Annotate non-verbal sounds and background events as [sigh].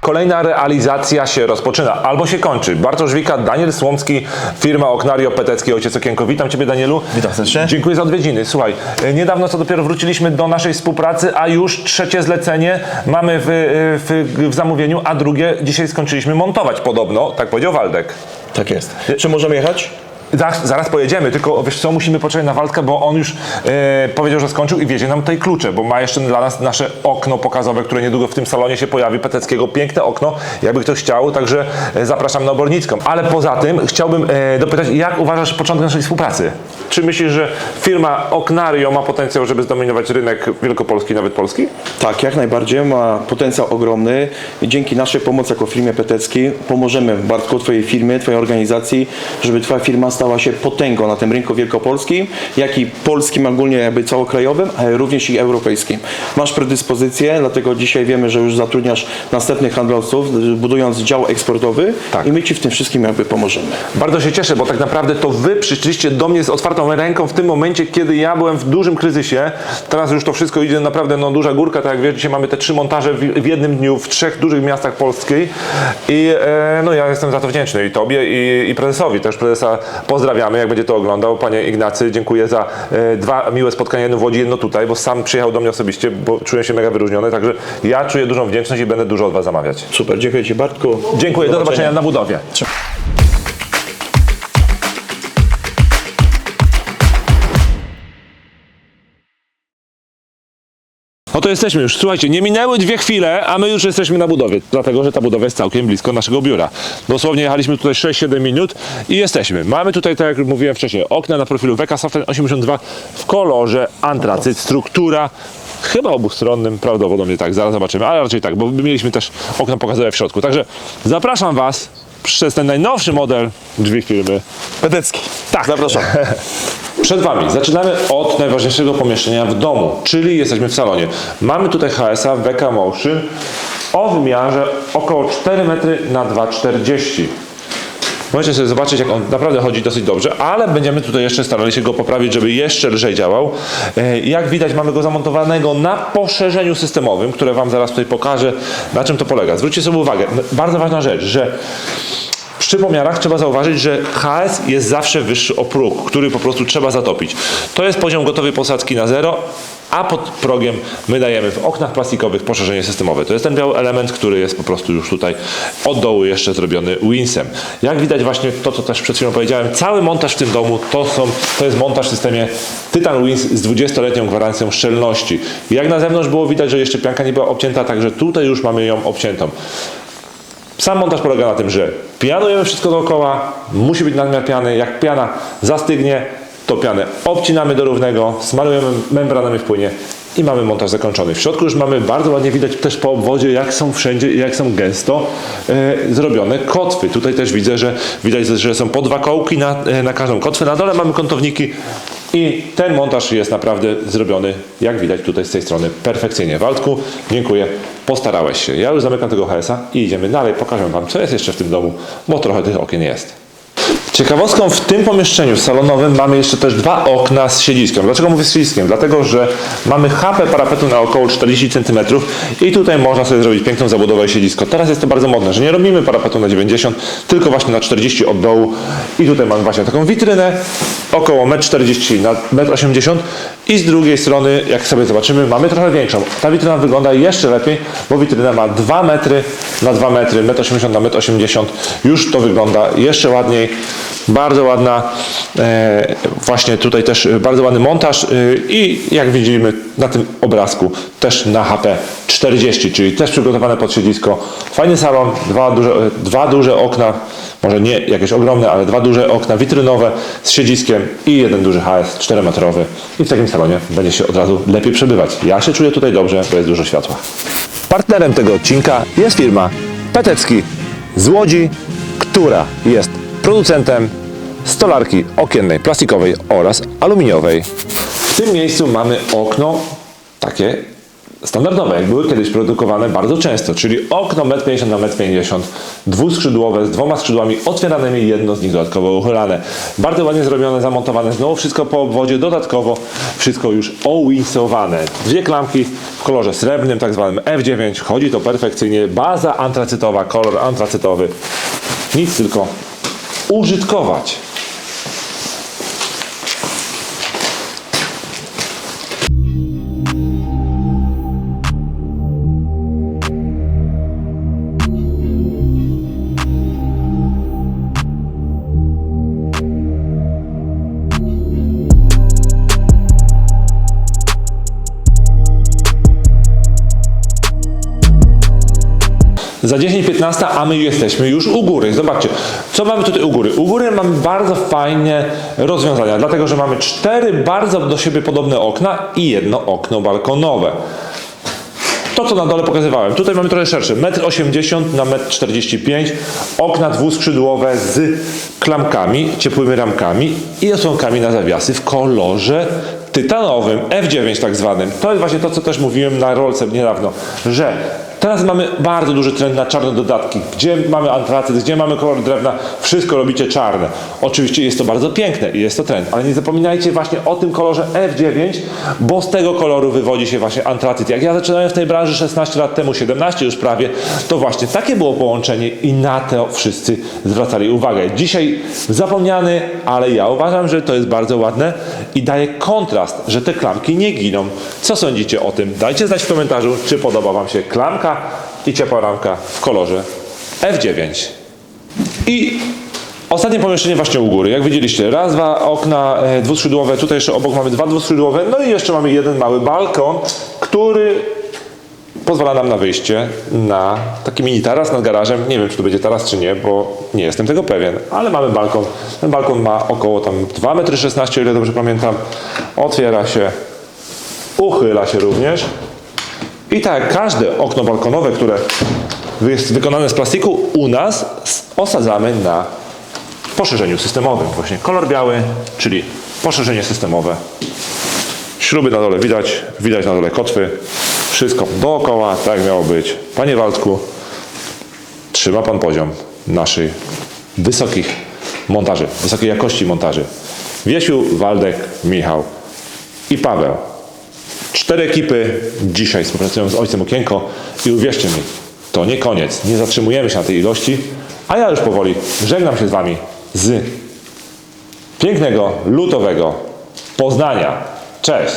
Kolejna realizacja się rozpoczyna albo się kończy. Bartosz Wika, Daniel Słomski, firma Oknario Petecki, ojciec Okienko. Witam Ciebie Danielu. Witam serdecznie. Dziękuję za odwiedziny. Słuchaj, e, niedawno co dopiero wróciliśmy do naszej współpracy, a już trzecie zlecenie mamy w, e, w, w zamówieniu, a drugie dzisiaj skończyliśmy montować podobno, tak powiedział Waldek. Tak jest. Czy możemy jechać? Zaraz, zaraz pojedziemy, tylko wiesz co, musimy poczekać na Waldka, bo on już e, powiedział, że skończył i wiezie nam tutaj klucze, bo ma jeszcze dla nas nasze okno pokazowe, które niedługo w tym salonie się pojawi, Peteckiego. Piękne okno, jakby ktoś chciał, także e, zapraszam na Obornicką. Ale poza tym chciałbym e, dopytać, jak uważasz początek naszej współpracy? Czy myślisz, że firma Oknario ma potencjał, żeby zdominować rynek wielkopolski, nawet polski? Tak, jak najbardziej. Ma potencjał ogromny. Dzięki naszej pomocy jako firmie Peteckiej pomożemy Bartku, Twojej firmie, Twojej organizacji, żeby Twoja firma stała się potęgą na tym rynku wielkopolskim, jak i polskim ogólnie jakby całokrajowym, ale również i europejskim. Masz predyspozycję, dlatego dzisiaj wiemy, że już zatrudniasz następnych handlowców, budując dział eksportowy Tak. i my Ci w tym wszystkim jakby pomożemy. Bardzo się cieszę, bo tak naprawdę to wy przyszliście do mnie z otwartą ręką w tym momencie, kiedy ja byłem w dużym kryzysie. Teraz już to wszystko idzie naprawdę no, duża górka, tak jak wiesz, dzisiaj mamy te trzy montaże w, jednym dniu w trzech dużych miastach Polskiej i e, no ja jestem za to wdzięczny i tobie i, i prezesowi. Też prezesa pozdrawiamy, jak będzie to oglądał. Panie Ignacy, dziękuję za e, dwa miłe spotkania, jedno w Łodzi, jedno tutaj, bo sam przyjechał do mnie osobiście, bo czuję się mega wyróżniony, także ja czuję dużą wdzięczność i będę dużo od was zamawiać. Super, dziękuję Ci Bartku. Dziękuję, do zobaczenia na budowie. No to jesteśmy już. Słuchajcie, nie minęły dwie chwile, a my już jesteśmy na budowie, dlatego że ta budowa jest całkiem blisko naszego biura. Dosłownie jechaliśmy tutaj 6-7 minut i jesteśmy. Mamy tutaj, tak jak mówiłem wcześniej, okna na profilu WK Software 82 w kolorze antracyt, struktura chyba obustronnym, prawdopodobnie tak, zaraz zobaczymy, ale raczej tak, bo mieliśmy też okno pokazowe w środku. Także zapraszam Was przez ten najnowszy model drzwi firmy Petecki. Tak. Zapraszam. [laughs] Przed Wami zaczynamy od najważniejszego pomieszczenia w domu, czyli jesteśmy w salonie. Mamy tutaj HSA VK Motion o wymiarze około 4 metry na 2,40 Możecie sobie zobaczyć, jak on naprawdę chodzi dosyć dobrze, ale będziemy tutaj jeszcze starali się go poprawić, żeby jeszcze lżej działał. E, Jak widać, mamy go zamontowanego na poszerzeniu systemowym, które Wam zaraz tutaj pokażę, na czym to polega. Zwróćcie sobie uwagę, bardzo ważna rzecz, że przy pomiarach trzeba zauważyć, że HS jest zawsze wyższy o próg, który po prostu trzeba zatopić. To jest poziom gotowej posadzki na zero, a pod progiem my dajemy w oknach plastikowych poszerzenie systemowe. To jest ten biały element, który jest po prostu już tutaj od dołu jeszcze zrobiony Winsem. Jak widać właśnie to, co też przed chwilą powiedziałem, cały montaż w tym domu to, są, to jest montaż w systemie Titan Wins z 20-letnią gwarancją szczelności. Jak na zewnątrz było widać, że jeszcze pianka nie była obcięta, także tutaj już mamy ją obciętą. Sam montaż polega na tym, że pianujemy wszystko dookoła, musi być nadmiar piany. Jak piana zastygnie, to pianę obcinamy do równego, smarujemy membranami w płynie i mamy montaż zakończony. W środku już mamy bardzo ładnie widać też po obwodzie, jak są wszędzie, jak są gęsto e, zrobione kotwy. Tutaj też widzę, że widać, że są po dwa kołki na, e, na każdą kotwę. Na dole mamy kątowniki i ten montaż jest naprawdę zrobiony, jak widać tutaj z tej strony, perfekcyjnie. Waldku, dziękuję, postarałeś się. Ja już zamykam tego HS-a i idziemy dalej. Pokażę Wam, co jest jeszcze w tym domu, bo trochę tych okien jest. Ciekawostką w tym pomieszczeniu salonowym mamy jeszcze też dwa okna z siedziskiem. Dlaczego mówię z siedziskiem? Dlatego, że mamy chapę parapetu na około 40 cm i tutaj można sobie zrobić piękną zabudowę i siedzisko. Teraz jest to bardzo modne, że nie robimy parapetu na 90, tylko właśnie na 40 od dołu i tutaj mamy właśnie taką witrynę około 1,40 m na 1,80 m i z drugiej strony, jak sobie zobaczymy, mamy trochę większą. Ta witryna wygląda jeszcze lepiej, bo witryna ma 2 metry na 2 metry, 1,80 m na 1,80 m. Już to wygląda jeszcze ładniej. Bardzo ładna, e, właśnie tutaj też bardzo ładny montaż e, i jak widzimy na tym obrazku też na HP 40, czyli też przygotowane pod siedzisko. Fajny salon, dwa duże, dwa duże okna, może nie jakieś ogromne, ale dwa duże okna witrynowe z siedziskiem i jeden duży HS 4-metrowy. I w takim salonie będzie się od razu lepiej przebywać. Ja się czuję tutaj dobrze, bo jest dużo światła. Partnerem tego odcinka jest firma Petecki z Łodzi, która jest producentem stolarki okiennej, plastikowej oraz aluminiowej. W tym miejscu mamy okno takie standardowe, jak były kiedyś produkowane bardzo często, czyli okno 1,50 na 1,50 m, dwuskrzydłowe z dwoma skrzydłami otwieranymi, jedno z nich dodatkowo uchylane. Bardzo ładnie zrobione, zamontowane, znowu wszystko po obwodzie, dodatkowo wszystko już owinsowane. Dwie klamki w kolorze srebrnym, tak zwanym F9, chodzi to perfekcyjnie, baza antracytowa, kolor antracytowy. Nic tylko użytkować. Za 10-15, a my jesteśmy już u góry. Zobaczcie, co mamy tutaj u góry? U góry mamy bardzo fajne rozwiązania, dlatego że mamy cztery bardzo do siebie podobne okna i jedno okno balkonowe. To, co na dole pokazywałem. Tutaj mamy trochę szersze. 1,80 m na 1,45 m. Okna dwuskrzydłowe z klamkami, ciepłymi ramkami i osłonkami na zawiasy w kolorze tytanowym, F9 tak zwanym. To jest właśnie to, co też mówiłem na rolce niedawno, że teraz mamy bardzo duży trend na czarne dodatki. Gdzie mamy antracyt, gdzie mamy kolor drewna, wszystko robicie czarne. Oczywiście jest to bardzo piękne i jest to trend, ale nie zapominajcie właśnie o tym kolorze F9, bo z tego koloru wywodzi się właśnie antracyt. Jak ja zaczynałem w tej branży 16 lat temu, 17 już prawie, to właśnie takie było połączenie i na to wszyscy zwracali uwagę. Dzisiaj zapomniany, ale ja uważam, że to jest bardzo ładne i daje kontrast, że te klamki nie giną. Co sądzicie o tym? Dajcie znać w komentarzu, czy podoba Wam się klamka i ciepła ramka w kolorze F9. I ostatnie pomieszczenie właśnie u góry. Jak widzieliście, raz, dwa okna e, dwuskrzydłowe, tutaj jeszcze obok mamy dwa dwuskrzydłowe, no i jeszcze mamy jeden mały balkon, który pozwala nam na wyjście na taki mini taras nad garażem. Nie wiem, czy to będzie taras, czy nie, bo nie jestem tego pewien, ale mamy balkon. Ten balkon ma około tam 2,16 m, ile dobrze pamiętam. Otwiera się, uchyla się również. I tak, jak każde okno balkonowe, które jest wykonane z plastiku, u nas osadzamy na poszerzeniu systemowym. Właśnie kolor biały, czyli poszerzenie systemowe. Śruby na dole widać, widać na dole kotwy. Wszystko dookoła, tak miało być. Panie Waldku, trzyma Pan poziom naszych wysokich montaży, wysokiej jakości montaży. Wiesiu, Waldek, Michał i Paweł. Cztery ekipy dzisiaj współpracują z Ojcem Okienko i uwierzcie mi, to nie koniec. Nie zatrzymujemy się na tej ilości, a ja już powoli żegnam się z Wami z pięknego, lutowego Poznania. Cześć!